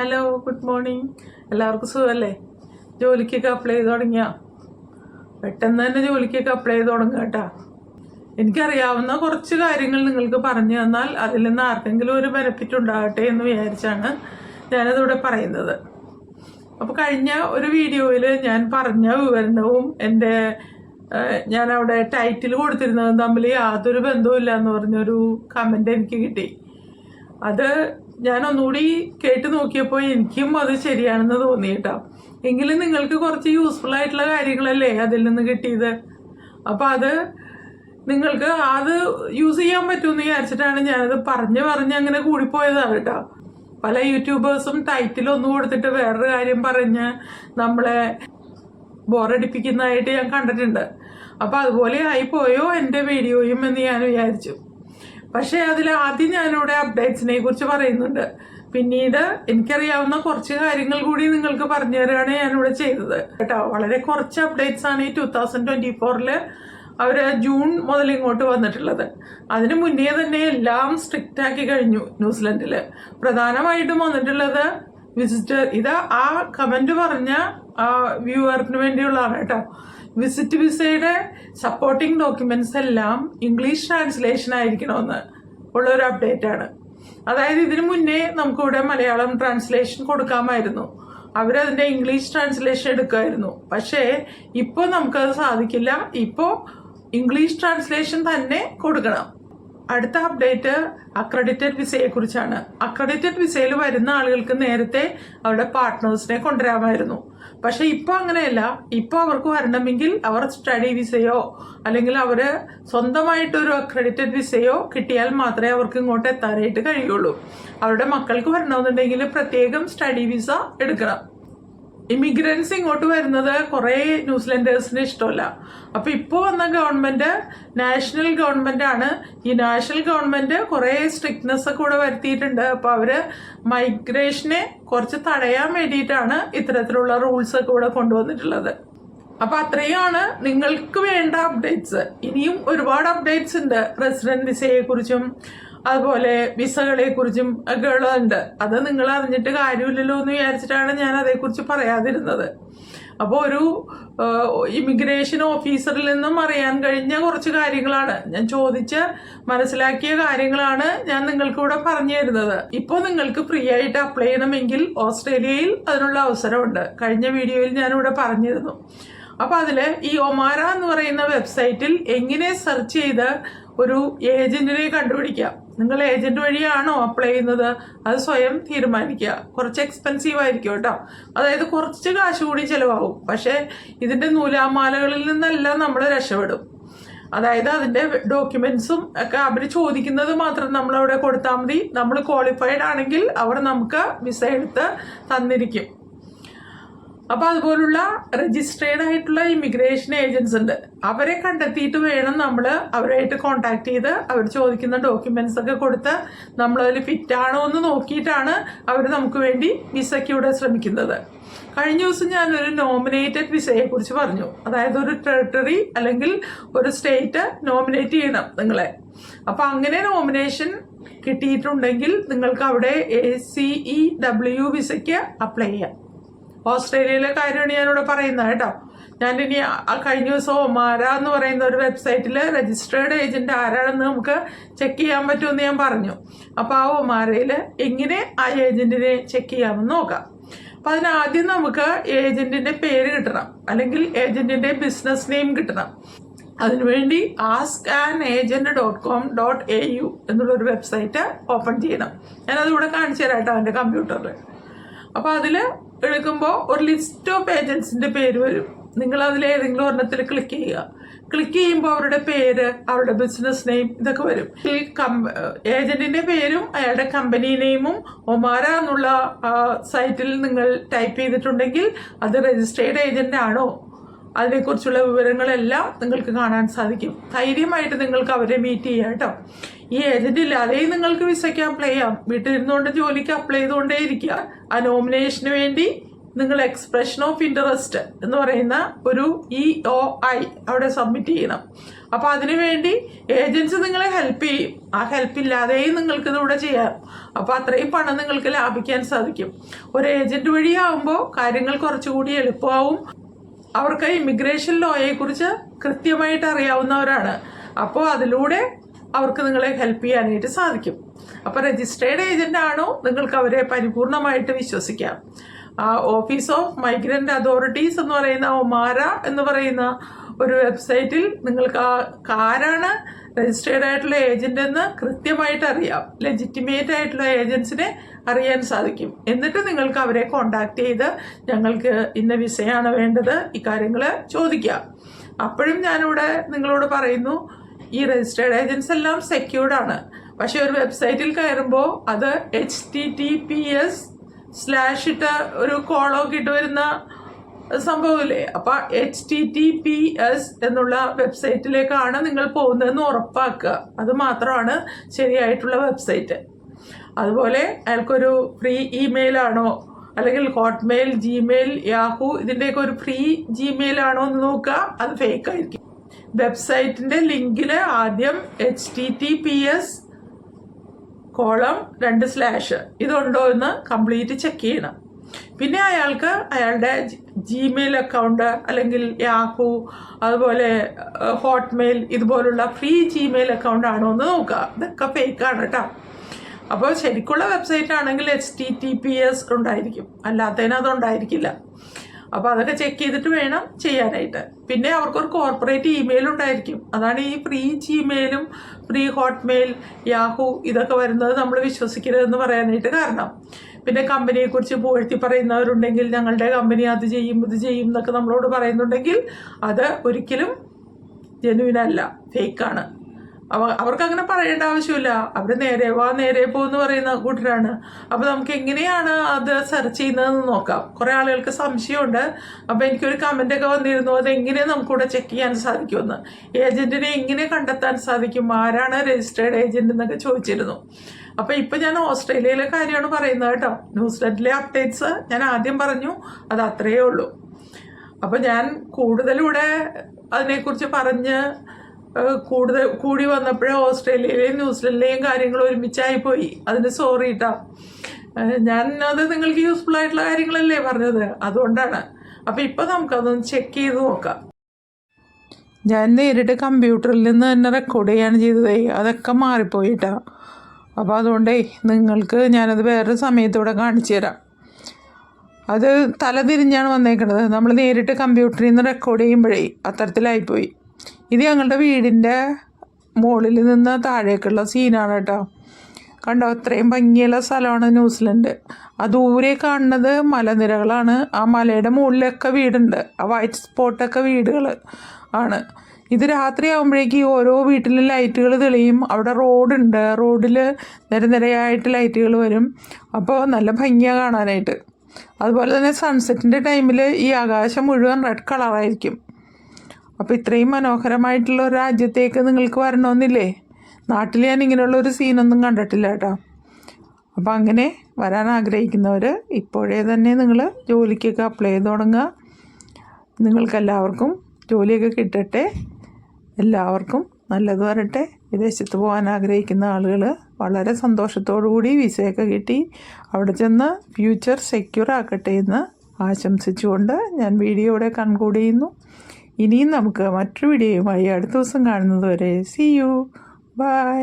Hello good morning എല്ലാവർക്കും സുഖമല്ലേ? ജോലിക്കൊക്കെ അപ്ലൈ ചെയ്ത് തുടങ്ങിയ? പെട്ടെന്ന് തന്നെ ജോലിക്കൊക്കെ അപ്ലൈ ചെയ്ത് തുടങ്ങുക കേട്ടാ. എനിക്കറിയാവുന്ന കുറച്ച് കാര്യങ്ങൾ നിങ്ങൾക്ക് പറഞ്ഞു തന്നാൽ അതിൽ നിന്ന് ആർക്കെങ്കിലും ഒരു ബെനിഫിറ്റ് ഉണ്ടാകട്ടെ എന്ന് വിചാരിച്ചാണ് ഞാനതിവിടെ പറയുന്നത്. അപ്പോൾ കഴിഞ്ഞ ഒരു വീഡിയോയിൽ ഞാൻ പറഞ്ഞ വിവരണവും എന്റെ ഞാൻ അവിടെ ടൈറ്റിൽ കൊടുത്തിരുന്നതും തമ്മിൽ യാതൊരു ബന്ധവുമില്ല എന്ന് പറഞ്ഞൊരു കമന്റ് എനിക്ക് കിട്ടി. അത് ഞാൻ ഒന്നുകൂടി കേട്ട് നോക്കിയപ്പോൾ എനിക്കും അത് ശരിയാണെന്ന് തോന്നി കേട്ടോ. എങ്കിലും നിങ്ങൾക്ക് കുറച്ച് യൂസ്ഫുൾ ആയിട്ടുള്ള കാര്യങ്ങളല്ലേ അതിൽ നിന്ന് കിട്ടിയത്? അപ്പം അത് നിങ്ങൾക്ക് അത് യൂസ് ചെയ്യാൻ പറ്റുമെന്ന് വിചാരിച്ചിട്ടാണ് ഞാനത് പറഞ്ഞ് പറഞ്ഞ് അങ്ങനെ കൂടിപ്പോയതാണ് കേട്ടോ. പല യൂട്യൂബേഴ്സും ടൈറ്റിൽ ഒന്ന് കൊടുത്തിട്ട് വേറൊരു കാര്യം പറഞ്ഞ് നമ്മളെ ബോറടിപ്പിക്കുന്നതായിട്ട് ഞാൻ കണ്ടിട്ടുണ്ട്. അപ്പോൾ അതുപോലെ ആയിപ്പോയോ എന്റെ വീഡിയോയും എന്ന് ഞാൻ വിചാരിച്ചു. പക്ഷേ അതിൽ ആദ്യം ഞാനിവിടെ അപ്ഡേറ്റ്സിനെ കുറിച്ച് പറയുന്നുണ്ട്. പിന്നീട് എനിക്കറിയാവുന്ന കുറച്ച് കാര്യങ്ങൾ കൂടി നിങ്ങൾക്ക് പറഞ്ഞു തരാണ് ഞാനിവിടെ ചെയ്തത്. കേട്ടോ വളരെ കുറച്ച് അപ്ഡേറ്റ്സ് ആണ് ഈ ടു തൗസൻഡ് ട്വന്റി ഫോറിൽ അവർ ജൂൺ മുതൽ ഇങ്ങോട്ട് വന്നിട്ടുള്ളത്. അതിനു മുന്നേ തന്നെ എല്ലാം സ്ട്രിക്റ്റ് ആക്കി കഴിഞ്ഞു ന്യൂസിലൻഡിൽ പ്രധാനമായിട്ടും വന്നിട്ടുള്ളത് വിസിറ്റർ ഇത് ആ കമന്റ് പറഞ്ഞ വ്യൂവറിന് വേണ്ടിയുള്ളതാണ് കേട്ടോ. വിസിറ്റ് വിസയുടെ സപ്പോർട്ടിംഗ് ഡോക്യുമെന്റ്സ് എല്ലാം ഇംഗ്ലീഷ് ട്രാൻസ്ലേഷൻ ആയിരിക്കണമെന്ന് ഉള്ള ഒരു അപ്ഡേറ്റ് ആണ്. അതായത് ഇതിനു മുന്നേ നമുക്കിവിടെ മലയാളം ട്രാൻസ്ലേഷൻ കൊടുക്കാമായിരുന്നു. അവരതിന്റെ ഇംഗ്ലീഷ് ട്രാൻസ്ലേഷൻ എടുക്കുമായിരുന്നു. പക്ഷേ ഇപ്പോൾ നമുക്കത് സാധിക്കില്ല. ഇപ്പോൾ ഇംഗ്ലീഷ് ട്രാൻസ്ലേഷൻ തന്നെ കൊടുക്കണം. അടുത്ത അപ്ഡേറ്റ് അക്രഡിറ്റഡ് വിസയെക്കുറിച്ചാണ് അക്രഡിറ്റഡ് വിസയിൽ വരുന്ന ആളുകൾക്ക് നേരത്തെ അവരുടെ പാർട്ട്നേഴ്സിനെ കൊണ്ടുവരാമായിരുന്നു. പക്ഷെ ഇപ്പോൾ അങ്ങനെയല്ല. ഇപ്പൊ അവർക്ക് വരണമെങ്കിൽ അവർ സ്റ്റഡി വിസയോ അല്ലെങ്കിൽ അവർ സ്വന്തമായിട്ടൊരു അക്രഡിറ്റഡ് വിസയോ കിട്ടിയാൽ മാത്രമേ അവർക്ക് ഇങ്ങോട്ട് എത്താനായിട്ട് കഴിയുള്ളൂ. അവരുടെ മക്കൾക്ക് വരണമെന്നുണ്ടെങ്കിൽ പ്രത്യേകം സ്റ്റഡി വിസ എടുക്കണം. ഇമിഗ്രൻസ് ഇങ്ങോട്ട് വരുന്നത് കുറേ ന്യൂസിലൻഡേഴ്സിന് ഇഷ്ടമല്ല. അപ്പോൾ ഇപ്പോൾ വന്ന ഗവൺമെന്റ് നാഷണൽ ഗവൺമെന്റ് ആണ്. ഈ നാഷണൽ ഗവൺമെന്റ് കുറേ സ്ട്രിക്ട്നെസ് കൂടെ വരുത്തിയിട്ടുണ്ട്. അപ്പോൾ അവർ മൈഗ്രേഷനെ കുറച്ച് തടയാൻ വേണ്ടിയിട്ടാണ് ഇത്തരത്തിലുള്ള റൂൾസ് ഒക്കെ കൂടെ കൊണ്ടുവന്നിട്ടുള്ളത്. അപ്പോൾ അത്രയാണ് നിങ്ങൾക്ക് വേണ്ട അപ്ഡേറ്റ്സ്. ഇനിയും ഒരുപാട് അപ്ഡേറ്റ്സ് ഉണ്ട്. റെസിഡന്റ് വിസയെ കുറിച്ചും അതുപോലെ വിസകളെ കുറിച്ചും ഒക്കെ ഉള്ളതുണ്ട്. അത് നിങ്ങൾ അറിഞ്ഞിട്ട് കാര്യമില്ലല്ലോ എന്ന് വിചാരിച്ചിട്ടാണ് ഞാൻ അതേക്കുറിച്ച് പറയാതിരുന്നത്. അപ്പോൾ ഒരു ഇമിഗ്രേഷൻ ഓഫീസറിൽ നിന്നും അറിയാൻ കഴിഞ്ഞ കുറച്ച് കാര്യങ്ങളാണ്. ഞാൻ ചോദിച്ച് മനസ്സിലാക്കിയ കാര്യങ്ങളാണ് ഞാൻ നിങ്ങൾക്ക് ഇവിടെ പറഞ്ഞു തരുന്നത്. ഇപ്പോൾ നിങ്ങൾക്ക് ഫ്രീ ആയിട്ട് അപ്ലൈ ചെയ്യണമെങ്കിൽ ഓസ്ട്രേലിയയിൽ അതിനുള്ള അവസരമുണ്ട്. കഴിഞ്ഞ വീഡിയോയിൽ ഞാനിവിടെ പറഞ്ഞിരുന്നു. അപ്പോൾ അതിൽ ഈ ഒമാര എന്ന് പറയുന്ന വെബ്സൈറ്റിൽ എങ്ങനെ സെർച്ച് ചെയ്ത് ഒരു ഏജന്റിനെ കണ്ടുപിടിക്കാം? നിങ്ങൾ ഏജന്റ് വഴിയാണോ അപ്ലൈ ചെയ്യുന്നത്? അത് സ്വയം തീരുമാനിക്കുക. കുറച്ച് എക്സ്പെൻസീവ് ആയിരിക്കും കേട്ടോ. അതായത് കുറച്ച് കാശ് കൂടി ചിലവാകും. പക്ഷേ ഇതിന്റെ നൂലാമാലകളിൽ നിന്നെല്ലാം നമ്മൾ രക്ഷപ്പെടും. അതായത് അതിന്റെ ഡോക്യുമെൻസും ഒക്കെ അവർ ചോദിക്കുന്നത് മാത്രം നമ്മൾ അവിടെ കൊടുത്താൽ മതി. നമ്മൾ ക്വാളിഫൈഡ് ആണെങ്കിൽ അവർ നമുക്ക് വിസ എടുത്ത് തന്നിരിക്കും. അപ്പൊ അതുപോലുള്ള രജിസ്ട്രേഡ് ആയിട്ടുള്ള ഇമിഗ്രേഷൻ ഏജൻസ് ഉണ്ട്. അവരെ കണ്ടെത്തിയിട്ട് വേണം നമ്മൾ അവരായിട്ട് കോണ്ടാക്ട് ചെയ്ത് അവർ ചോദിക്കുന്ന ഡോക്യുമെന്റ്സ് ഒക്കെ കൊടുത്ത് ഫിറ്റ് ആണോ എന്ന് നോക്കിയിട്ടാണ് അവർ നമുക്ക് വേണ്ടി വിസയ്ക്ക് ഇവിടെ ശ്രമിക്കുന്നത്. കഴിഞ്ഞ ദിവസം ഞാൻ ഒരു നോമിനേറ്റഡ് വിസയെ കുറിച്ച് പറഞ്ഞു. അതായത് ഒരു ടെറിട്ടറി അല്ലെങ്കിൽ ഒരു സ്റ്റേറ്റ് നോമിനേറ്റ് ചെയ്യണം നിങ്ങളെ. അപ്പൊ അങ്ങനെ നോമിനേഷൻ കിട്ടിയിട്ടുണ്ടെങ്കിൽ നിങ്ങൾക്ക് അവിടെ എ സി ഇ ഡബ്ല്യു വിസയ്ക്ക് അപ്ലൈ ചെയ്യാം. ഓസ്ട്രേലിയയിലെ കാര്യമാണ് ഞാനിവിടെ പറയുന്നത് കേട്ടോ. ഞാൻ ഇനി ആ കഴിഞ്ഞ ദിവസം ഒമാര എന്ന് പറയുന്ന ഒരു വെബ്സൈറ്റിൽ രജിസ്റ്റേർഡ് ഏജന്റ് ആരാണെന്ന് നമുക്ക് ചെക്ക് ചെയ്യാൻ പറ്റുമെന്ന് ഞാൻ പറഞ്ഞു. അപ്പോൾ ആ ഒമാരയിൽ എങ്ങനെ ആ ഏജന്റിനെ ചെക്ക് ചെയ്യാമെന്ന് നോക്കാം. അപ്പോൾ അതിനാദ്യം നമുക്ക് ഏജന്റിന്റെ പേര് കിട്ടണം അല്ലെങ്കിൽ ഏജന്റിന്റെ ബിസിനസ് നെയിം കിട്ടണം. അതിനുവേണ്ടി ask an agent dot com dot A U എന്നുള്ളൊരു വെബ്സൈറ്റ് ഓപ്പൺ ചെയ്യണം. ഞാനതിവിടെ കാണിച്ചു തരാം കേട്ടോ എന്റെ കമ്പ്യൂട്ടറിൽ അപ്പോൾ അതിൽ എടുക്കുമ്പോൾ ഒരു ലിസ്റ്റ് ഓഫ് ഏജൻസിന്റെ പേര് വരും. നിങ്ങൾ അതിൽ ഏതെങ്കിലും ഒരെണ്ണത്തിൽ ക്ലിക്ക് ചെയ്യുക. ക്ലിക്ക് ചെയ്യുമ്പോൾ അവരുടെ പേര് അവരുടെ ബിസിനസ് നെയിം ഇതൊക്കെ വരും. ഈ ഏജന്റിന്റെ പേരും അയാളുടെ കമ്പനി നെയിമും ഒമാര എന്നുള്ള സൈറ്റിൽ നിങ്ങൾ ടൈപ്പ് ചെയ്തിട്ടുണ്ടെങ്കിൽ അത് രജിസ്ട്രേഡ് ഏജന്റ് ആണോ? അതിനെക്കുറിച്ചുള്ള വിവരങ്ങളെല്ലാം നിങ്ങൾക്ക് കാണാൻ സാധിക്കും. ധൈര്യമായിട്ട് നിങ്ങൾക്ക് അവരെ മീറ്റ് ചെയ്യാം കേട്ടോ. ഈ ഏജന്റ് ഇല്ലാതെയും നിങ്ങൾക്ക് വിസയ്ക്ക് അപ്ലൈ ചെയ്യാം. വീട്ടിലിരുന്നുകൊണ്ട് ജോലിക്ക് അപ്ലൈ ചെയ്തുകൊണ്ടേ ഇരിക്കുക ആ നോമിനേഷന് വേണ്ടി നിങ്ങൾ എക്സ്പ്രഷൻ ഓഫ് ഇൻട്രസ്റ്റ് എന്ന് പറയുന്ന ഒരു ഇ ഒ ഐ അവിടെ സബ്മിറ്റ് ചെയ്യണം. അപ്പോൾ അതിനു വേണ്ടി ഏജൻസി നിങ്ങളെ ഹെൽപ്പ് ചെയ്യും. ആ ഹെൽപ്പ് ഇല്ലാതെയും നിങ്ങൾക്ക് ഇതിവിടെ ചെയ്യാം. അപ്പോൾ അത്രയും പണം നിങ്ങൾക്ക് ലാഭിക്കാൻ സാധിക്കും. ഒരു ഏജന്റ് വഴിയാകുമ്പോൾ കാര്യങ്ങൾ കുറച്ചുകൂടി എളുപ്പമാവും. അവർക്ക് ഇമിഗ്രേഷൻ ലോയെക്കുറിച്ച് കൃത്യമായിട്ട് അറിയാവുന്നവരാണ്. അപ്പോൾ അതിലൂടെ അവർക്ക് നിങ്ങളെ ഹെൽപ്പ് ചെയ്യാനായിട്ട് സാധിക്കും. അപ്പോൾ രജിസ്ട്രേഡ് ഏജന്റ് ആണോ? നിങ്ങൾക്ക് അവരെ പരിപൂർണമായിട്ട് വിശ്വസിക്കാം. ആ ഓഫീസ് ഓഫ് മൈഗ്രന്റ് അതോറിറ്റീസ് എന്ന് പറയുന്ന ഒമാര എന്ന് പറയുന്ന ഒരു വെബ്സൈറ്റിൽ നിങ്ങൾക്ക് ആ ആരാണ് രജിസ്റ്റേഡ് ആയിട്ടുള്ള ഏജന്റ് എന്ന് കൃത്യമായിട്ട് അറിയാം. ലെജിറ്റിമേറ്റ് ആയിട്ടുള്ള ഏജൻസിനെ അറിയാൻ സാധിക്കും. എന്നിട്ട് നിങ്ങൾക്ക് അവരെ കോണ്ടാക്ട് ചെയ്ത് ഞങ്ങൾക്ക് ഇന്ന വിസയാണ് വേണ്ടത് ഇക്കാര്യങ്ങൾ ചോദിക്കാം. അപ്പോഴും ഞാനിവിടെ നിങ്ങളോട് പറയുന്നു ഈ രജിസ്റ്റേർഡ് ഏജൻസ് എല്ലാം സെക്യൂർഡ് ആണ്. പക്ഷേ ഒരു വെബ്സൈറ്റിൽ കയറുമ്പോൾ അത് H T T P S slash ഇട്ട ഒരു കോളൊക്കെ ഇട്ട് വരുന്ന സംഭവമില്ലേ? അപ്പൊ H T T P S എന്നുള്ള വെബ്സൈറ്റിലേക്കാണ് നിങ്ങൾ പോകുന്നതെന്ന് ഉറപ്പാക്കുക. അത് മാത്രമാണ് ശരിയായിട്ടുള്ള വെബ്സൈറ്റ് അതുപോലെ അയാൾക്കൊരു ഫ്രീ ഇമെയിലാണോ അല്ലെങ്കിൽ ഹോട്ട്മെയിൽ ജിമെയിൽ യാഹു ഇതിന്റെയൊക്കെ ഒരു ഫ്രീ ജിമെയിൽ ആണോ എന്ന് നോക്കുക. അത് ഫേക്ക് ആയിരിക്കും. വെബ്സൈറ്റിന്റെ ലിങ്കിൽ ആദ്യം H T T P S colon രണ്ട് സ്ലാഷ് ഇതുണ്ടോ എന്ന് കംപ്ലീറ്റ് ചെക്ക് ചെയ്യണം. പിന്നെ അയാൾക്ക് അയാളുടെ ജിമെയിൽ അക്കൗണ്ട് അല്ലെങ്കിൽ യാഹു അതുപോലെ ഹോട്ട്മെയിൽ ഇതുപോലുള്ള ഫ്രീ ജിമെയിൽ അക്കൗണ്ട് ആണോ എന്ന് നോക്കുക. ഇതൊക്കെ ആണ് കേട്ടോ അപ്പോൾ ശരിക്കുള്ള വെബ്സൈറ്റ് ആണെങ്കിൽ H T T P S ഉണ്ടായിരിക്കും. അല്ലാത്തതിന് അതുണ്ടായിരിക്കില്ല. അപ്പോൾ അതൊക്കെ ചെക്ക് ചെയ്തിട്ട് വേണം ചെയ്യാനായിട്ട്. പിന്നെ അവർക്കൊരു കോർപ്പറേറ്റ് ഇമെയിൽ ഉണ്ടായിരിക്കും. അതാണ് ഈ ഫ്രീ ജിമെയിലും ഫ്രീ ഹോട്ട്മെയിൽ യാഹു ഇതൊക്കെ വരുന്നത് നമ്മൾ വിശ്വസിക്കരുതെന്ന് പറയാനായിട്ട് കാരണം. പിന്നെ കമ്പനിയെക്കുറിച്ച് പുകഴ്ത്തി പറയുന്നവരുണ്ടെങ്കിൽ ഞങ്ങളുടെ കമ്പനി അത് ചെയ്യും ഇത് ചെയ്യും എന്നൊക്കെ നമ്മളോട് പറയുന്നുണ്ടെങ്കിൽ അത് ഒരിക്കലും ജെനുവിനല്ല ഫേക്കാണ് അവ അവർക്ക് അങ്ങനെ പറയേണ്ട ആവശ്യമില്ല. അവർ നേരെ വാ നേരെ പോ എന്ന് പറയുന്ന കൂട്ടരാണ്. അപ്പോൾ നമുക്ക് എങ്ങനെയാണ് അത് സെർച്ച് ചെയ്യുന്നതെന്ന് നോക്കാം. കുറേ ആളുകൾക്ക് സംശയമുണ്ട്. അപ്പോൾ എനിക്കൊരു ഒക്കെ വന്നിരുന്നു. അത് എങ്ങനെ നമുക്കിവിടെ ചെക്ക് ചെയ്യാൻ സാധിക്കുമെന്ന്. ഏജന്റിനെ എങ്ങനെ കണ്ടെത്താൻ സാധിക്കും? ആരാണ് രജിസ്റ്റേർഡ് ഏജന്റ് എന്നൊക്കെ ചോദിച്ചിരുന്നു. അപ്പോൾ ഇപ്പം ഞാൻ ഓസ്ട്രേലിയയിലെ കാര്യമാണ് പറയുന്നത് കേട്ടോ. ന്യൂസിലൻഡിലെ അപ്ഡേറ്റ്സ് ഞാൻ ആദ്യം പറഞ്ഞു. അത് അത്രയേ ഉള്ളൂ. അപ്പോൾ ഞാൻ കൂടുതലിവിടെ അതിനെക്കുറിച്ച് പറഞ്ഞ് കൂടുതൽ കൂടി വന്നപ്പോഴേ ഓസ്ട്രേലിയയിലെയും ന്യൂസിലൻഡിലെയും കാര്യങ്ങൾ ഒരുമിച്ചായി പോയി അതിന് സോറി കേട്ടോ ഞാൻ അത് നിങ്ങൾക്ക് യൂസ്ഫുൾ ആയിട്ടുള്ള കാര്യങ്ങളല്ലേ പറഞ്ഞത്. അതുകൊണ്ടാണ്. അപ്പോൾ ഇപ്പോൾ നമുക്കതൊന്ന് ചെക്ക് ചെയ്ത് നോക്കാം. ഞാൻ നേരിട്ട് കമ്പ്യൂട്ടറിൽ നിന്ന് തന്നെ റെക്കോർഡ് ചെയ്യാണ് ചെയ്തതേ. അതൊക്കെ മാറിപ്പോയിട്ടാ. അപ്പോൾ അതുകൊണ്ടേ നിങ്ങൾക്ക് ഞാനത് വേറൊരു സമയത്തൂടെ കാണിച്ചു തരാം. അത് തലതിരിഞ്ഞാണ് വന്നേക്കുന്നത് നമ്മൾ നേരിട്ട് കമ്പ്യൂട്ടറിൽ നിന്ന് റെക്കോർഡ് ചെയ്യുമ്പോഴേ അത്തരത്തിലായിപ്പോയി. ഇത് ഞങ്ങളുടെ വീടിന്റെ മുകളിൽ നിന്ന് താഴേക്കുള്ള സീനാണ് കേട്ടോ. കണ്ടോ? അത്രയും ഭംഗിയുള്ള സ്ഥലമാണ് ന്യൂസിലൻഡ്. ആ ദൂരെ കാണുന്നത് മലനിരകളാണ്. ആ മലയുടെ മുകളിലൊക്കെ വീടുണ്ട്. ആ വൈറ്റ് സ്പോട്ടൊക്കെ വീടുകൾ ആണ്. ഇത് രാത്രിയാകുമ്പോഴേക്ക് ഓരോ വീട്ടിലും ലൈറ്റുകൾ തെളിയും. അവിടെ റോഡുണ്ട് റോഡിൽ നിരനിരയായിട്ട് ലൈറ്റുകൾ വരും. അപ്പോൾ നല്ല ഭംഗിയാണ് കാണാനായിട്ട്. അതുപോലെ തന്നെ സൺസെറ്റിന്റെ ടൈമിൽ ഈ ആകാശം മുഴുവൻ റെഡ് കളറായിരിക്കും അപ്പോൾ ഇത്രയും മനോഹരമായിട്ടുള്ള ഒരു രാജ്യത്തേക്ക് നിങ്ങൾക്ക് വരണമെന്നില്ലേ? നാട്ടിൽ ഞാൻ ഇങ്ങനെയുള്ള ഒരു സീനൊന്നും കണ്ടിട്ടില്ല കേട്ടോ. അപ്പോൾ അങ്ങനെ വരാൻ ആഗ്രഹിക്കുന്നവർ ഇപ്പോഴേ തന്നെ നിങ്ങൾ ജോലിക്കൊക്കെ അപ്ലൈ ചെയ്ത് തുടങ്ങുക. നിങ്ങൾക്കെല്ലാവർക്കും ജോലിയൊക്കെ കിട്ടട്ടെ. എല്ലാവർക്കും നല്ലത് വരട്ടെ. വിദേശത്ത് പോകാൻ ആഗ്രഹിക്കുന്ന ആളുകൾ വളരെ കൂടി വിസയൊക്കെ കിട്ടി. അവിടെ ചെന്ന് ഫ്യൂച്ചർ സെക്യൂർ ആക്കട്ടെ എന്ന് ആശംസിച്ചുകൊണ്ട് ഞാൻ വീഡിയോ ഇവിടെ കൺക്ലൂഡ് ചെയ്യുന്നു. ഇനിയും നമുക്ക് മറ്റൊരു വീഡിയോയുമായി അടുത്ത ദിവസം കാണുന്നത് വരെ. C U by